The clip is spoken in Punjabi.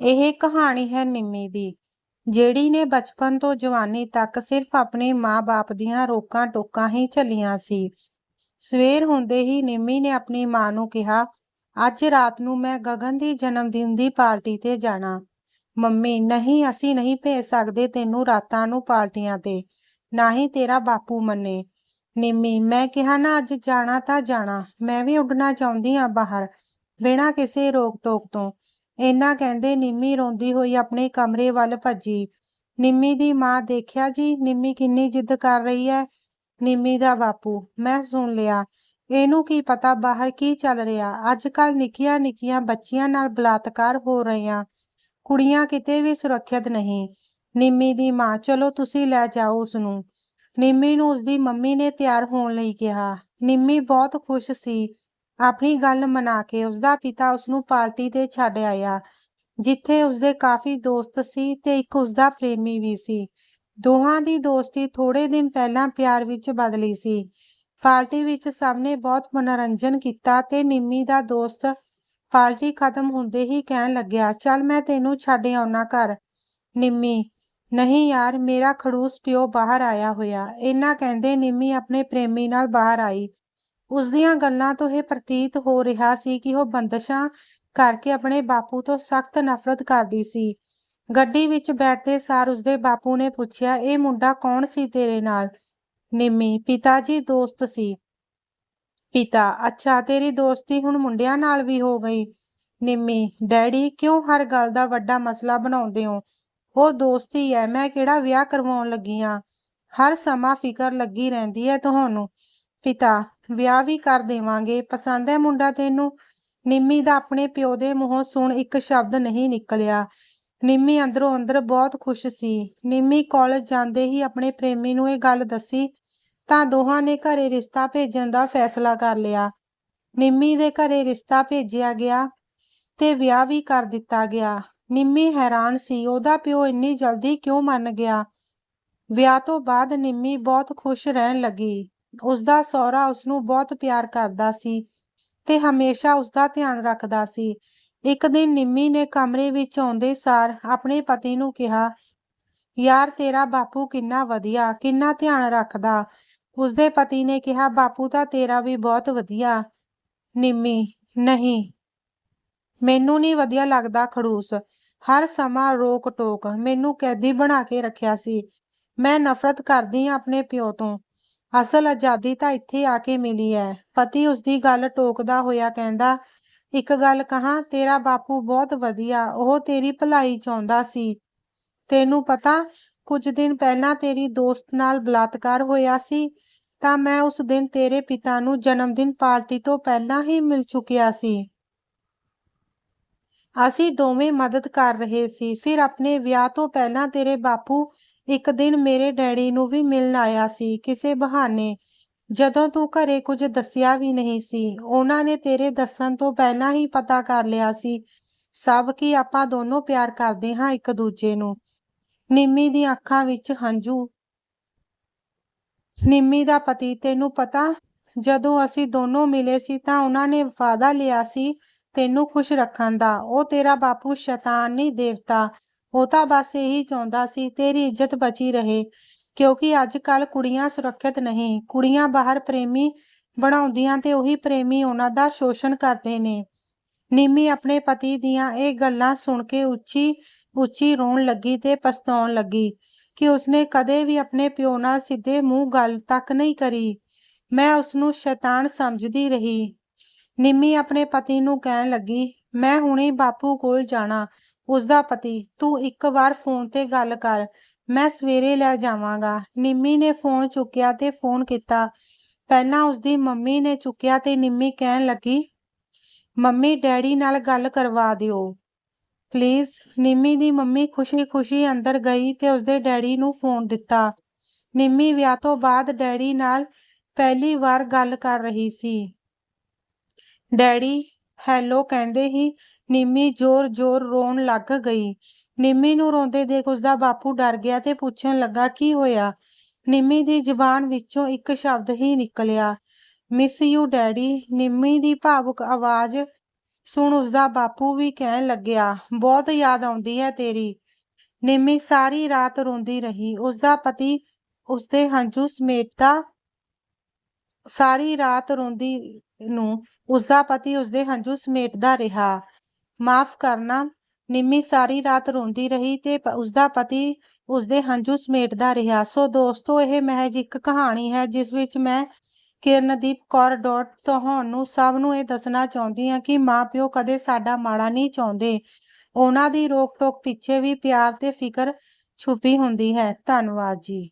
ਇਹ ਕਹਾਣੀ ਹੈ ਨਿੰਮੀ ਦੀ ਜਿਹੜੀ ਨੇ ਬਚਪਨ ਤੋਂ ਜਵਾਨੀ ਤੱਕ ਸਿਰਫ ਆਪਣੇ ਮਾਂ-ਬਾਪ ਦੀਆਂ ਰੋਕਾਂ ਟੋਕਾਂ ਹੀ ਝੱਲੀਆਂ ਸੀ। ਸਵੇਰ ਹੁੰਦੇ ਹੀ ਨਿੰਮੀ ਨੇ ਆਪਣੀ ਮਾਂ ਨੂੰ ਕਿਹਾ, ਅੱਜ ਰਾਤ ਨੂੰ ਮੈਂ ਗਗਨ ਦੀ ਜਨਮ ਦਿਨ ਦੀ ਪਾਰਟੀ ਤੇ ਜਾਣਾ। ਮੰਮੀ, ਨਹੀਂ ਅਸੀਂ ਨਹੀਂ ਭੇਜ ਸਕਦੇ ਤੈਨੂੰ ਰਾਤਾਂ ਨੂੰ ਪਾਰਟੀਆਂ ਤੇ, ਨਾ ਹੀ ਤੇਰਾ ਬਾਪੂ ਮੰਨੇ। ਨਿੰਮੀ, ਮੈਂ ਕਿਹਾ ਨਾ ਅੱਜ ਜਾਣਾ ਤਾਂ ਜਾਣਾ, ਮੈਂ ਵੀ ਉੱਡਣਾ ਚਾਹੁੰਦੀ ਆਂ ਬਾਹਰ, ਬਿਨਾਂ ਕਿਸੇ ਰੋਕ-ਟੋਕ ਤੋਂ। ਇੰਨਾ ਕਹਿੰਦੇ ਨਿੰਮੀ ਰੋਂਦੀ ਹੋਈ ਆਪਣੇ ਕਮਰੇ ਵੱਲ ਭੱਜੀ। ਨਿੰਮੀ ਦੀ ਮਾਂ ਦੇਖਿਆ ਜੀ ਨਿੰਮੀ ਕਿੰਨੀ ਜਿੱਦ ਕਰ ਰਹੀ ਹੈ। ਨਿੰਮੀ ਦਾ ਬਾਪੂ, ਮੈਂ ਸੁਣ ਲਿਆ। ਇਹਨੂੰ ਕੀ ਪਤਾ ਬਾਹਰ ਕੀ ਚੱਲ ਰਿਹਾ। ਅੱਜ-ਕੱਲ੍ਹ ਨਿੱਕੀਆਂ-ਨਿੱਕੀਆਂ ਬੱਚੀਆਂ ਨਾਲ ਬਲਾਤਕਾਰ ਹੋ ਰਹੀਆਂ, ਕੁੜੀਆਂ ਕਿਤੇ ਵੀ ਸੁਰੱਖਿਅਤ ਨਹੀਂ। ਨਿੰਮੀ ਦੀ ਮਾਂ, ਚਲੋ ਤੁਸੀਂ ਲੈ ਜਾਓ ਉਸਨੂੰ। ਨਿੰਮੀ ਨੂੰ ਉਸਦੀ ਮੰਮੀ ਨੇ ਤਿਆਰ ਹੋਣ ਲਈ ਕਿਹਾ। ਨਿੰਮੀ ਬਹੁਤ ਖੁਸ਼ ਸੀ ਆਪਣੀ ਗੱਲ ਮਨਾ ਕੇ ਉਸਦਾ ਪਿਤਾ ਉਸਨੂੰ ਪਾਰਟੀ ਤੇ ਛੱਡ ਆਇਆ, ਜਿੱਥੇ ਉਸਦੇ ਕਾਫ਼ੀ ਦੋਸਤ ਸੀ ਤੇ ਇੱਕ ਉਸਦਾ ਪ੍ਰੇਮੀ ਵੀ ਸੀ। ਦੋਹਾਂ ਦੀ ਦੋਸਤੀ ਥੋੜੇ ਦਿਨ ਪਹਿਲਾਂ ਪਿਆਰ ਵਿੱਚ ਬਦਲੀ ਸੀ। ਪਾਰਟੀ ਵਿੱਚ ਸਭ ਨੇ ਬਹੁਤ ਮਨੋਰੰਜਨ ਕੀਤਾ ਤੇ ਨਿੰਮੀ ਦਾ ਦੋਸਤ ਪਾਰਟੀ ਖਤਮ ਹੁੰਦੇ ਹੀ ਕਹਿਣ ਲੱਗਿਆ, ਚੱਲ ਮੈਂ ਤੈਨੂੰ ਛੱਡ ਆਉਣਾ ਘਰ। ਨਿੰਮੀ, ਨਹੀਂ ਯਾਰ ਮੇਰਾ ਖੜੂਸ ਪਿਓ ਬਾਹਰ ਆਇਆ ਹੋਇਆ। ਇਹਨਾਂ ਕਹਿੰਦੇ ਨਿੰਮੀ ਆਪਣੇ ਪ੍ਰੇਮੀ ਨਾਲ ਬਾਹਰ ਆਈ। ਉਸਦੀਆਂ ਗੱਲਾਂ ਤੋਂ ਇਹ ਪ੍ਰਤੀਤ ਹੋ ਰਿਹਾ ਸੀ ਕਿ ਉਹ ਬੰਦਸ਼ਾਂ ਕਰਕੇ ਆਪਣੇ ਬਾਪੂ ਤੋਂ ਸਖ਼ਤ ਨਫ਼ਰਤ ਕਰਦੀ ਸੀ। ਗੱਡੀ ਵਿੱਚ ਬੈਠਦੇ ਸਾਰ ਉਸਦੇ ਬਾਪੂ ਨੇ ਪੁੱਛਿਆ, ਇਹ ਮੁੰਡਾ ਕੌਣ ਸੀ ਤੇਰੇ ਨਾਲ? ਨਿੰਮੀ, ਪਿਤਾ ਜੀ ਦੋਸਤ ਸੀ। ਪਿਤਾ, ਅੱਛਾ ਤੇਰੀ ਦੋਸਤੀ ਹੁਣ ਮੁੰਡਿਆਂ ਨਾਲ ਵੀ ਹੋ ਗਈ। ਨਿੰਮੀ, ਡੈਡੀ ਕਿਉਂ ਹਰ ਗੱਲ ਦਾ ਵੱਡਾ ਮਸਲਾ ਬਣਾਉਂਦੇ ਹੋ? ਉਹ ਦੋਸਤੀ ਹੈ, ਮੈਂ ਕਿਹੜਾ ਵਿਆਹ ਕਰਵਾਉਣ ਲੱਗੀ ਆਂ। ਹਰ ਸਮਾਂ ਫਿਕਰ ਲੱਗੀ ਰਹਿੰਦੀ ਹੈ ਤੁਹਾਨੂੰ। ਪਿਤਾ, ਵਿਆਹ ਵੀ ਕਰ ਦੇਵਾਂਗੇ। ਪਸੰਦ ਹੈ ਮੁੰਡਾ ਤੈਨੂੰ? ਨਿੰਮੀ ਦਾ ਆਪਣੇ ਪਿਓ ਦੇ ਮੂੰਹੋਂ ਸੁਣ ਇੱਕ ਸ਼ਬਦ ਨਹੀਂ ਨਿਕਲਿਆ। ਨਿੰਮੀ ਅੰਦਰੋਂ ਅੰਦਰ ਬਹੁਤ ਖੁਸ਼ ਸੀ। ਨਿੰਮੀ ਕਾਲਜ ਜਾਂਦੇ ਹੀ ਆਪਣੇ ਪ੍ਰੇਮੀ ਨੂੰ ਇਹ ਗੱਲ ਦੱਸੀ, ਤਾਂ ਦੋਹਾਂ ਨੇ ਘਰੇ ਰਿਸ਼ਤਾ ਭੇਜਣ ਦਾ ਫੈਸਲਾ ਕਰ ਲਿਆ। ਨਿੰਮੀ ਦੇ ਘਰੇ ਰਿਸ਼ਤਾ ਭੇਜਿਆ ਗਿਆ ਤੇ ਵਿਆਹ ਵੀ ਕਰ ਦਿੱਤਾ ਗਿਆ। ਨਿੰਮੀ ਹੈਰਾਨ ਸੀ, ਉਹਦਾ ਪਿਓ ਇੰਨੀ ਜਲਦੀ ਕਿਉਂ ਮੰਨ ਗਿਆ। ਵਿਆਹ ਤੋਂ ਬਾਅਦ ਨਿੰਮੀ ਬਹੁਤ ਖੁਸ਼ ਰਹਿਣ ਲੱਗੀ। ਉਸਦਾ ਸਹੁਰਾ ਉਸਨੂੰ ਬਹੁਤ ਪਿਆਰ ਕਰਦਾ ਸੀ ਤੇ ਹਮੇਸ਼ਾ ਉਸਦਾ ਧਿਆਨ ਰੱਖਦਾ ਸੀ। ਇੱਕ ਦਿਨ ਨਿੰਮੀ ਨੇ ਕਮਰੇ ਵਿੱਚ ਆਉਂਦੇ ਸਾਰ ਆਪਣੇ ਪਤੀ ਨੂੰ ਕਿਹਾ, ਯਾਰ ਤੇਰਾ ਬਾਪੂ ਕਿੰਨਾ ਵਧੀਆ, ਕਿੰਨਾ ਧਿਆਨ ਰੱਖਦਾ। ਉਸਦੇ ਪਤੀ ਨੇ ਕਿਹਾ, ਬਾਪੂ ਤਾਂ ਤੇਰਾ ਵੀ ਬਹੁਤ ਵਧੀਆ। ਨਿੰਮੀ, ਨਹੀਂ ਮੈਨੂੰ ਨਹੀਂ ਵਧੀਆ ਲੱਗਦਾ ਖੜੂਸ, ਹਰ ਸਮਾਂ ਰੋਕ-ਟੋਕ, ਮੈਨੂੰ ਕੈਦੀ ਬਣਾ ਕੇ ਰੱਖਿਆ ਸੀ। ਮੈਂ ਨਫ਼ਰਤ ਕਰਦੀ ਆਂ ਆਪਣੇ ਪਿਓ ਤੋਂ। ਅਸਲ ਆਜ਼ਾਦੀ ਤਾਂ ਇੱਥੇ ਆ ਕੇ ਮਿਲੀ ਹੈ। ਪਤੀ ਉਸਦੀ ਗੱਲ ਟੋਕਦਾ ਹੋਇਆ ਕਹਿੰਦਾ, ਇੱਕ ਗੱਲ ਕਹਾਂ ਤੇਰਾ ਬਾਪੂ ਬਹੁਤ ਵਧੀਆ, ਉਹ ਤੇਰੀ ਭਲਾਈ ਚਾਹੁੰਦਾ ਸੀ। ਤੈਨੂੰ ਪਤਾ, ਕੁਝ ਦਿਨ ਪਹਿਲਾਂ ਤੇਰੀ ਦੋਸਤ ਨਾਲ ਬਲਾਤਕਾਰ ਹੋਇਆ ਸੀ ਤਾਂ ਮੈਂ ਉਸ ਦਿਨ ਤੇਰੇ ਪਿਤਾ ਨੂੰ ਜਨਮ ਦਿਨ ਪਾਰਟੀ ਤੋਂ ਪਹਿਲਾਂ ਹੀ ਮਿਲ ਚੁੱਕਿਆ ਸੀ। ਅਸੀਂ ਦੋਵੇਂ ਮਦਦ ਕਰ ਰਹੇ ਸੀ। ਫਿਰ ਆਪਣੇ ਵਿਆਹ ਤੋਂ ਪਹਿਲਾਂ ਤੇਰੇ ਬਾਪੂ ਇੱਕ ਦਿਨ ਮੇਰੇ ਡੈਡੀ ਨੂੰ ਵੀ ਮਿਲਣ ਆਇਆ ਸੀ ਕਿਸੇ ਬਹਾਨੇ, ਜਦੋਂ ਤੂੰ ਘਰੇ ਕੁਝ ਦੱਸਿਆ ਵੀ ਨਹੀਂ ਸੀ। ਉਹਨਾਂ ਨੇ ਤੇਰੇ ਦੱਸਣ ਤੋਂ ਪਹਿਲਾਂ ਹੀ ਪਤਾ ਕਰ ਲਿਆ ਸੀ ਸਭ ਕਿ ਆਪਾਂ ਦੋਨੋਂ ਪਿਆਰ ਕਰਦੇ ਹਾਂ ਇੱਕ ਦੂਜੇ ਨੂੰ। ਨਿੰਮੀ ਦੀਆਂ ਅੱਖਾਂ ਵਿੱਚ ਹੰਝੂ। ਨਿੰਮੀ ਦਾ ਪਤੀ, ਤੈਨੂੰ ਪਤਾ, ਜਦੋਂ ਅਸੀਂ ਦੋਨੋਂ ਮਿਲੇ ਸੀ ਤਾਂ ਉਹਨਾਂ ਨੇ ਵਾਅਦਾ ਲਿਆ ਸੀ ਤੈਨੂੰ ਖੁਸ਼ ਰੱਖਣ ਦਾ। ਉਹ ਤੇਰਾ ਬਾਪੂ ਸ਼ੈਤਾਨ ਨਹੀਂ ਦੇਵਤਾ। ਉਹ ਤਾਂ ਬਸ ਇਹੀ ਚਾਹੁੰਦਾ ਸੀ ਤੇਰੀ ਇੱਜ਼ਤ ਬਚੀ ਰਹੇ ਕਿਉਂਕਿ ਅੱਜ-ਕੱਲ੍ਹ ਕੁੜੀਆਂ ਸੁਰੱਖਿਅਤ ਨਹੀਂ। ਕੁੜੀਆਂ ਬਾਹਰ ਪ੍ਰੇਮੀ ਬਣਾਉਂਦੀਆਂ ਤੇ ਉਹੀ ਪ੍ਰੇਮੀ ਉਹਨਾਂ ਦਾ ਸ਼ੋਸ਼ਣ ਕਰਦੇ ਨੇ। ਨਿੰਮੀ ਆਪਣੇ ਪਤੀ ਦੀਆਂ ਇਹ ਗੱਲਾਂ ਸੁਣ ਕੇ ਉੱਚੀ-ਉੱਚੀ ਰੋਣ ਲੱਗੀ ਤੇ ਪਛਤਾਉਣ ਲੱਗੀ ਕਿ ਉਸਨੇ ਕਦੇ ਵੀ ਆਪਣੇ ਪਿਓ ਨਾਲ ਸਿੱਧੇ ਮੂੰਹ ਗੱਲ ਤੱਕ ਨਹੀਂ ਕਰੀ। ਮੈਂ ਉਸਨੂੰ ਸ਼ੈਤਾਨ ਸਮਝਦੀ ਰਹੀ। ਨਿੰਮੀ ਆਪਣੇ ਪਤੀ ਨੂੰ ਕਹਿਣ ਲੱਗੀ, ਮੈਂ ਹੁਣੇ ਬਾਪੂ ਕੋਲ ਜਾਣਾ। ਉਸਦਾ ਪਤੀ, ਤੂੰ ਇੱਕ ਵਾਰ ਫ਼ੋਨ ਤੇ ਗੱਲ ਕਰ, ਮੈਂ ਸਵੇਰੇ ਲੈ ਜਾਵਾਂਗਾ। ਨਿੰਮੀ ਨੇ ਫ਼ੋਨ ਚੁੱਕਿਆ ਤੇ ਫ਼ੋਨ ਕੀਤਾ। ਪਹਿਲਾਂ ਉਸਦੀ ਮੰਮੀ ਨੇ ਚੁੱਕਿਆ ਤੇ ਨਿੰਮੀ ਕਹਿਣ ਲੱਗੀ, ਮੰਮੀ ਡੈਡੀ ਨਾਲ ਗੱਲ ਕਰਵਾ ਦਿਓ, ਪਲੀਜ਼। ਨਿੰਮੀ ਦੀ ਮੰਮੀ ਖੁਸ਼ੀ-ਖੁਸ਼ੀ ਅੰਦਰ ਗਈ ਤੇ ਉਸਦੇ ਡੈਡੀ ਨੂੰ ਫ਼ੋਨ ਦਿੱਤਾ। ਨਿੰਮੀ ਵਿਆਹ ਤੋਂ ਬਾਅਦ ਡੈਡੀ ਨਾਲ ਪਹਿਲੀ ਵਾਰ ਗੱਲ ਕਰ ਰਹੀ ਸੀ। ਡੈਡੀ, ਹੈਲੋ ਕਹਿੰਦੇ ਹੀ ਨਿੰਮੀ ਜ਼ੋਰ-ਜ਼ੋਰ ਰੋਣ ਲੱਗ ਗਈ। ਨਿੰਮੀ ਨੂੰ ਰੋਂਦੇ ਦੇਖ ਉਸਦਾ ਬਾਪੂ ਡਰ ਗਿਆ ਤੇ ਪੁੱਛਣ ਲੱਗਾ, ਕੀ ਹੋਇਆ? ਨਿੰਮੀ ਦੀ ਜ਼ੁਬਾਨ ਵਿੱਚੋਂ ਇੱਕ ਸ਼ਬਦ ਹੀ ਨਿਕਲਿਆ, ਮਿਸ ਯੂ ਡੈਡੀ। ਨਿੰਮੀ ਦੀ ਭਾਵੁਕ ਆਵਾਜ਼ ਸੁਣ ਉਸਦਾ ਬਾਪੂ ਵੀ ਕਹਿਣ ਲੱਗਿਆ ਬਹੁਤ ਯਾਦ ਆਉਂਦੀ ਹੈ ਤੇਰੀ ਨਿੰਮੀ ਸਾਰੀ ਰਾਤ ਰੋਂਦੀ ਰਹੀ ਉਸਦਾ ਪਤੀ ਉਸਦੇ ਹੰਝੂ ਸਮੇਟਦਾ ਸਾਰੀ ਰਾਤ ਰੋਂਦੀ ਨੂੰ ਉਸਦਾ ਪਤੀ ਉਸਦੇ ਹੰਝੂ ਸਮੇਟਦਾ ਰਿਹਾ ਮਾਫ ਕਰਨਾ। ਨਿੰਮੀ ਸਾਰੀ ਰਾਤ ਰੋਂਦੀ ਰਹੀ ਤੇ ਉਸਦਾ ਪਤੀ ਉਸਦੇ ਹੰਝੂ ਸਮੇਟਦਾ ਰਿਹਾ। ਸੋ ਦੋਸਤੋ, ਇਹ ਮਹਿਜ ਇੱਕ ਕਹਾਣੀ ਹੈ, ਜਿਸ ਵਿੱਚ ਮੈਂ ਕਿਰਨਦੀਪ ਕੌਰ ਡੋਟ ਤੁਹਾਨੂੰ ਸਭ ਨੂੰ ਇਹ ਦੱਸਣਾ ਚਾਹੁੰਦੀ ਹਾਂ ਕਿ ਮਾਪਿਓ ਕਦੇ ਸਾਡਾ ਮਾੜਾ ਨਹੀਂ ਚਾਹੁੰਦੇ। ਉਹਨਾਂ ਦੀ ਰੋਕ ਟੋਕ ਪਿੱਛੇ ਵੀ ਪਿਆਰ ਤੇ ਫਿਕਰ ਛੁਪੀ ਹੁੰਦੀ ਹੈ। ਧੰਨਵਾਦ ਜੀ।